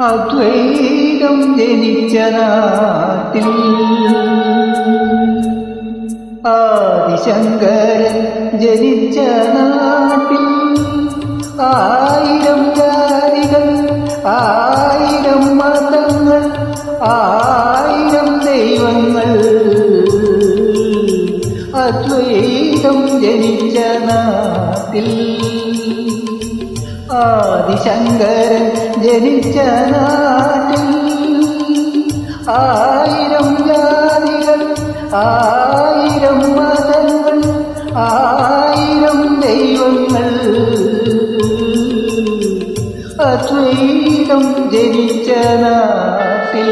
അദ്വൈതം ജനിച്ച നാട്ടിൽ ആദിശങ്കരൻ ജനിച്ച നാട്ടിൽ ആയിരം ജാതികൾ ആയിരം മതങ്ങൾ ആയിരം ദൈവങ്ങൾ. അദ്വൈതം ജനിച്ച നാട്ടിൽ ആദിശങ്കരൻ ജനിച്ച നാട്ടിൽ ആയിരം ജാതികൾ ആയിരം മതങ്ങൾ ആയിരം ദൈവങ്ങൾ. അദ്വൈതം ജനിച്ച നാട്ടിൽ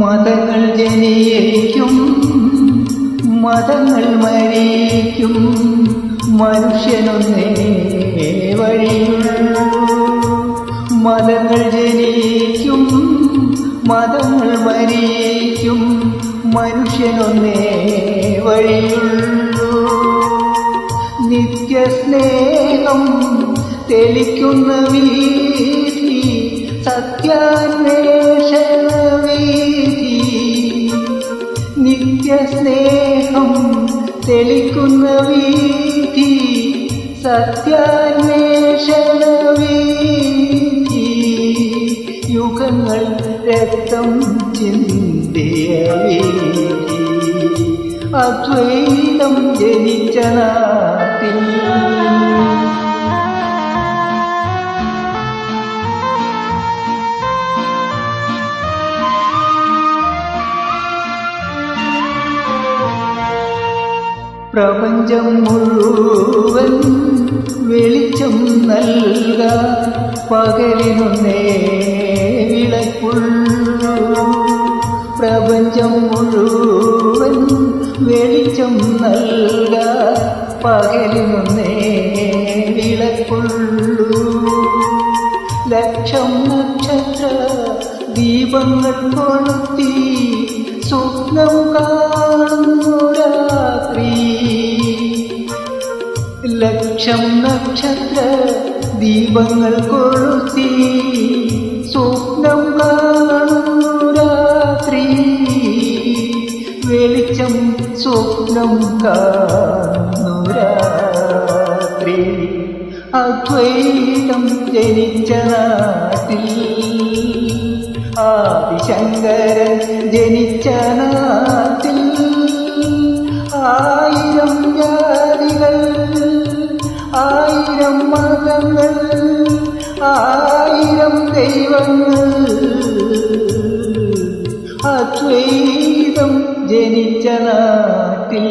മതങ്ങൾ ജനീകരിക്കും മതങ്ങൾ മരിക്കും മനുഷ്യനൊന്നേ വഴിയുള്ളൂ. മതങ്ങൾ ജനിക്കും മതങ്ങൾ മരിക്കും മനുഷ്യനൊന്നേ വഴിയുള്ളൂ. നിത്യസ്നേഹം തെളിക്കുന്ന വീതി സത്യാന്വേഷണ നിത്യസ്നേഹം തെളിക്കുന്ന വീതി സത്യാന്വേഷണ വീതി. യുഗങ്ങൾ രക്തം ചിന്തിയ വീതി. അദ്വൈതം ജനിച്ച നാട്ടിൽ പ്രപഞ്ചം മുഴുവൻ വെളിച്ചം നൽക പകലിനൊന്നേ വിളക്കുള്ളൂ പ്രപഞ്ചം മുഴുവൻ വെളിച്ചം നൽക പകലിനൊന്നേ വിളക്കുള്ളൂ ലക്ഷം നക്ഷത്ര ദീപങ്ങൾ കൊളുത്തി സ്വപ്നം കാണുന്നു. ലക്ഷം നക്ഷത്ര ദീപങ്ങൾ കൊളുത്തി സ്വപ്നം കാണുന്നു രാത്രി. വെളിച്ചം സ്വപ്നം കാണുന്നു രാത്രി. അദ്വൈതം ജനിച്ച നാട്ടിൽ ആദിശങ്കരൻ ജനിച്ച നാട്ടിൽ ആയിരം ആയിരം മതങ്ങൾ ആയിരം ദൈവങ്ങൾ. അദ്വൈതം ജനിച്ച നാട്ടിൽ